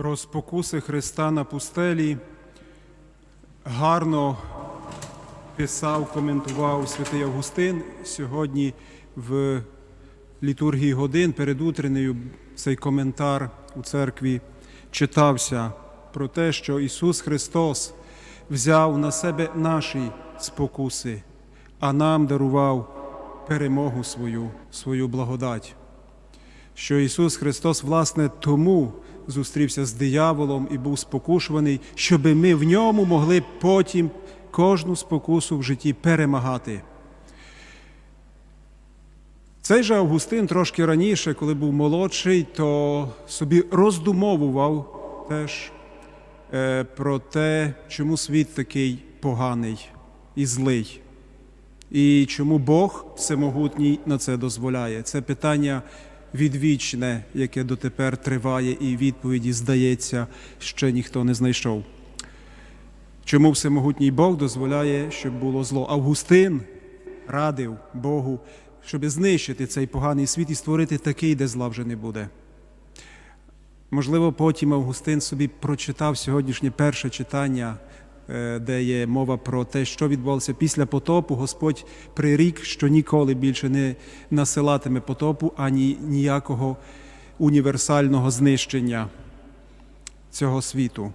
Про спокуси Христа на пустелі гарно писав, коментував святий Августин. Сьогодні в літургії годин перед утреннею цей коментар у церкві читався про те, що Ісус Христос взяв на себе наші спокуси, а нам дарував перемогу свою, свою благодать що Ісус Христос, власне, тому зустрівся з дияволом і був спокушуваний, щоб ми в ньому могли потім кожну спокусу в житті перемагати. Цей же Августин трошки раніше, коли був молодший, то собі роздумовував теж е, про те, чому світ такий поганий і злий. І чому Бог всемогутній на це дозволяє? Це питання відвічне, яке дотепер триває, і відповіді, здається, ще ніхто не знайшов. Чому всемогутній Бог дозволяє, щоб було зло? Августин радив Богу, щоб знищити цей поганий світ і створити такий, де зла вже не буде. Можливо, потім Августин собі прочитав сьогоднішнє перше читання, де є мова про те, що відбувалося після потопу. Господь прирік, що ніколи більше не насилатиме потопу ані ніякого універсального знищення цього світу.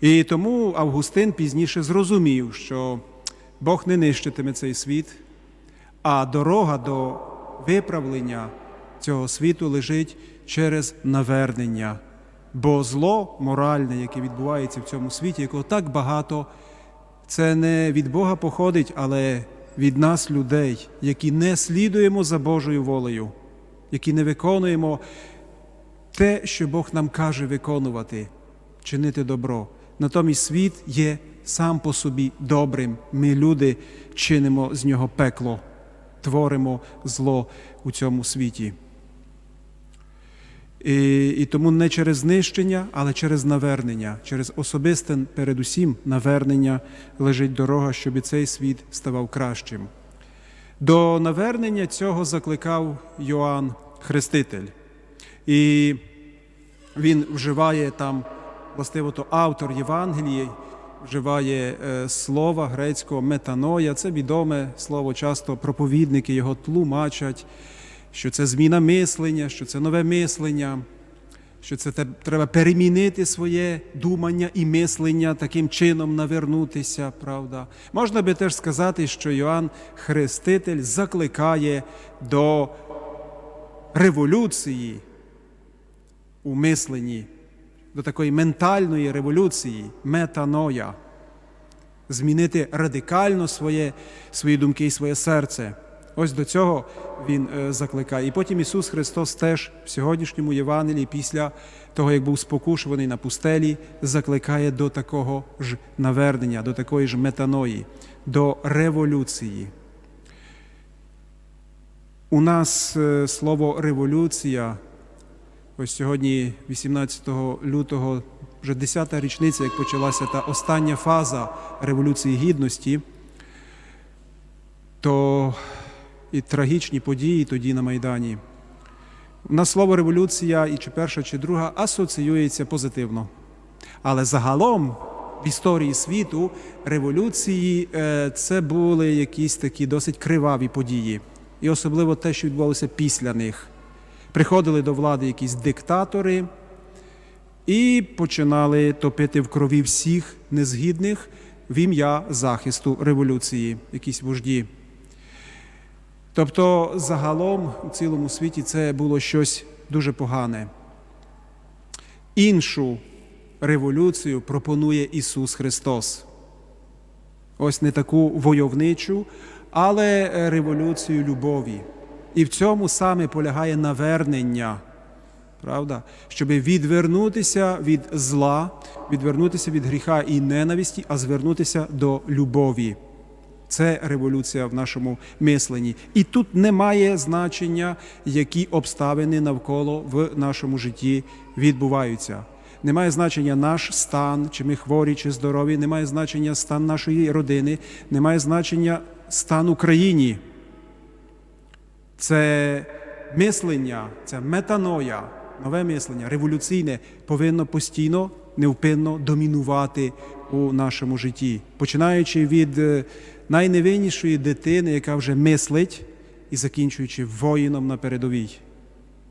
І тому Августин пізніше зрозумів, що Бог не нищитиме цей світ, а дорога до виправлення цього світу лежить через навернення. Бо зло моральне, яке відбувається в цьому світі, якого так багато, це не від Бога походить, але від нас, людей, які не слідуємо за Божою волею, які не виконуємо те, що Бог нам каже виконувати, чинити добро. Натомість світ є сам по собі добрим. Ми, люди, чинимо з нього пекло, творимо зло у цьому світі. І, і тому не через знищення, але через навернення, через особисте, передусім, навернення лежить дорога, щоб цей світ ставав кращим. До навернення цього закликав Йоанн Хреститель. І він вживає там, властиво, то автор Євангелії, вживає е, слова грецького метаноя. Це відоме слово, часто проповідники його тлумачать що це зміна мислення, що це нове мислення, що це треба перемінити своє думання і мислення, таким чином навернутися, правда. Можна би теж сказати, що Йоанн Хреститель закликає до революції у мисленні, до такої ментальної революції, метаноя, змінити радикально своє, свої думки і своє серце. Ось до цього він е, закликає. І потім Ісус Христос теж в сьогоднішньому Євангелії, після того, як був спокушуваний на пустелі, закликає до такого ж навернення, до такої ж метаної, до революції. У нас е, слово революція, ось сьогодні, 18 лютого, вже 10-та річниця, як почалася та остання фаза Революції Гідності, то і трагічні події тоді на Майдані. У нас слово революція, і чи перша, чи друга, асоціюється позитивно. Але загалом в історії світу революції е, це були якісь такі досить криваві події. І особливо те, що відбувалося після них. Приходили до влади якісь диктатори і починали топити в крові всіх незгідних в ім'я захисту революції, якісь вожді. Тобто, загалом у цілому світі це було щось дуже погане. Іншу революцію пропонує Ісус Христос. Ось не таку войовничу, але революцію любові. І в цьому саме полягає навернення, правда? Щоб відвернутися від зла, відвернутися від гріха і ненависті, а звернутися до любові. Це революція в нашому мисленні. І тут немає значення, які обставини навколо в нашому житті відбуваються. Немає значення наш стан, чи ми хворі, чи здорові, немає значення стан нашої родини, немає значення стан Україні. Це мислення, це метаноя, нове мислення, революційне, повинно постійно, невпинно домінувати у нашому житті, починаючи від е, найневиннішої дитини, яка вже мислить, і закінчуючи воїном на передовій.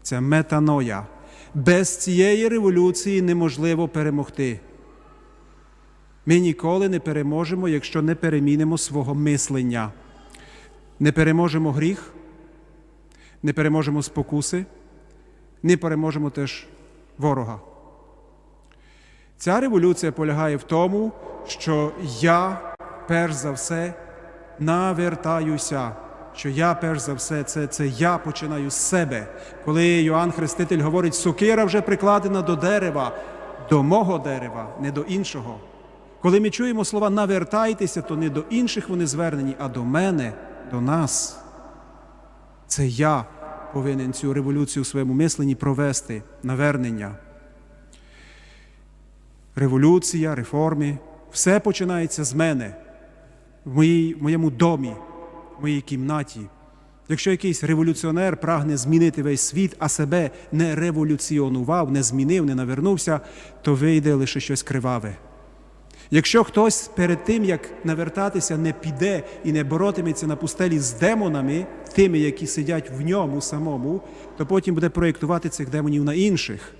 Це метаноя. Без цієї революції неможливо перемогти. Ми ніколи не переможемо, якщо не перемінимо свого мислення. Не переможемо гріх, не переможемо спокуси, не переможемо теж ворога. Ця революція полягає в тому, що я перш за все навертаюся. Що я перш за все, це, це я починаю з себе. Коли Йоанн Хреститель говорить, сокира вже прикладена до дерева, до мого дерева, не до іншого. Коли ми чуємо слова навертайтеся, то не до інших вони звернені, а до мене, до нас. Це я повинен цю революцію у своєму мисленні провести, навернення. Революція, реформи, все починається з мене, в, моїй, в моєму домі, в моїй кімнаті. Якщо якийсь революціонер прагне змінити весь світ, а себе не революціонував, не змінив, не навернувся, то вийде лише щось криваве. Якщо хтось перед тим, як навертатися, не піде і не боротиметься на пустелі з демонами, тими, які сидять в ньому самому, то потім буде проєктувати цих демонів на інших.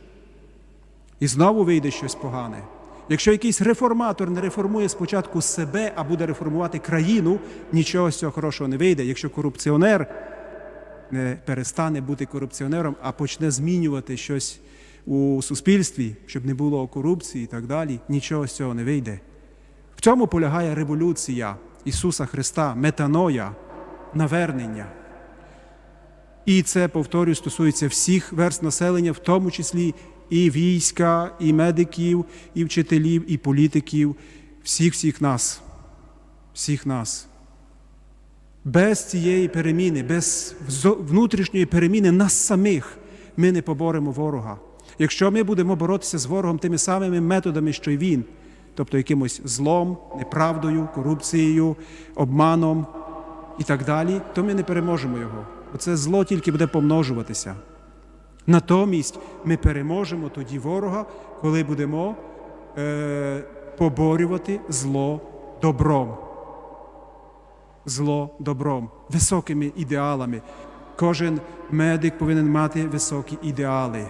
І знову вийде щось погане. Якщо якийсь реформатор не реформує спочатку себе, а буде реформувати країну, нічого з цього хорошого не вийде. Якщо корупціонер не перестане бути корупціонером, а почне змінювати щось у суспільстві, щоб не було корупції і так далі, нічого з цього не вийде. В цьому полягає революція Ісуса Христа, метаноя, навернення. І це, повторюю, стосується всіх верст населення, в тому числі і війська, і медиків, і вчителів, і політиків, всіх всіх нас, всіх нас. Без цієї переміни, без внутрішньої переміни нас самих ми не поборемо ворога. Якщо ми будемо боротися з ворогом тими самими методами, що й він, тобто якимось злом, неправдою, корупцією, обманом і так далі, то ми не переможемо його. Бо це зло тільки буде помножуватися. Натомість ми переможемо тоді ворога, коли будемо е, поборювати зло добром. Зло добром, високими ідеалами. Кожен медик повинен мати високі ідеали.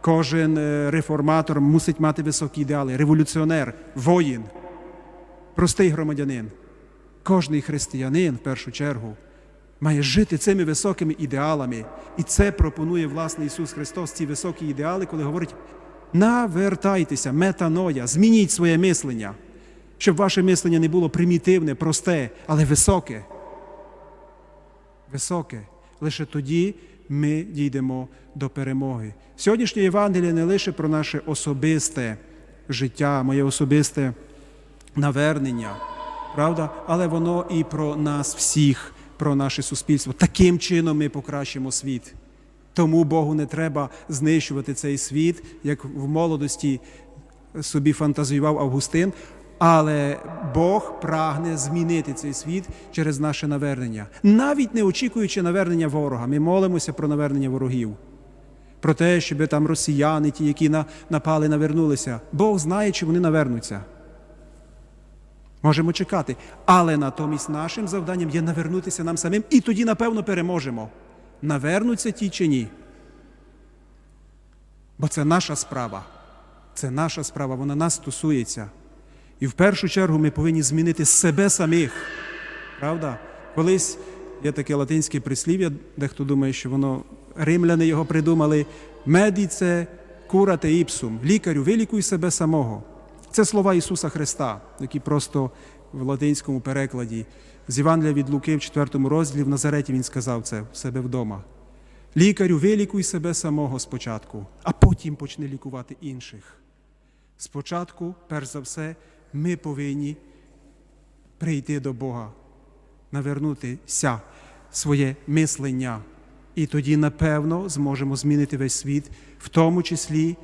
Кожен е, реформатор мусить мати високі ідеали. Революціонер, воїн, простий громадянин. Кожний християнин в першу чергу має жити цими високими ідеалами. І це пропонує власне Ісус Христос, ці високі ідеали, коли говорить: навертайтеся, метаноя, змініть своє мислення, щоб ваше мислення не було примітивне, просте, але високе. Високе. Лише тоді ми дійдемо до перемоги. Сьогоднішнє Євангеліє не лише про наше особисте життя, моє особисте навернення, правда, але воно і про нас всіх про наше суспільство. Таким чином ми покращимо світ. Тому Богу не треба знищувати цей світ, як в молодості собі фантазіював Августин. Але Бог прагне змінити цей світ через наше навернення, навіть не очікуючи навернення ворога. Ми молимося про навернення ворогів, про те, щоб там росіяни, ті, які напали, навернулися. Бог знає, чи вони навернуться. Можемо чекати. Але натомість нашим завданням є навернутися нам самим, і тоді, напевно, переможемо. Навернуться ті чи ні. Бо це наша справа. Це наша справа, вона нас стосується. І в першу чергу ми повинні змінити себе самих. Правда? Колись є таке латинське прислів'я, дехто думає, що воно римляни його придумали. Медіце курате іпсум. Лікарю, вилікуй себе самого. Це слова Ісуса Христа, які просто в латинському перекладі з Євангелія від Луки в 4 розділі в Назареті Він сказав це в себе вдома. Лікарю, вилікуй себе самого спочатку, а потім почни лікувати інших. Спочатку, перш за все, ми повинні прийти до Бога, навернутися своє мислення. І тоді, напевно, зможемо змінити весь світ, в тому числі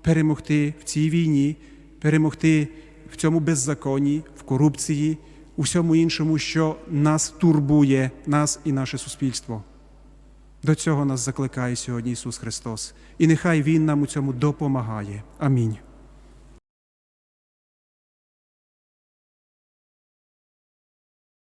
перемогти в цій війні перемогти в цьому беззаконні, в корупції, у всьому іншому, що нас турбує, нас і наше суспільство. До цього нас закликає сьогодні Ісус Христос. І нехай Він нам у цьому допомагає. Амінь.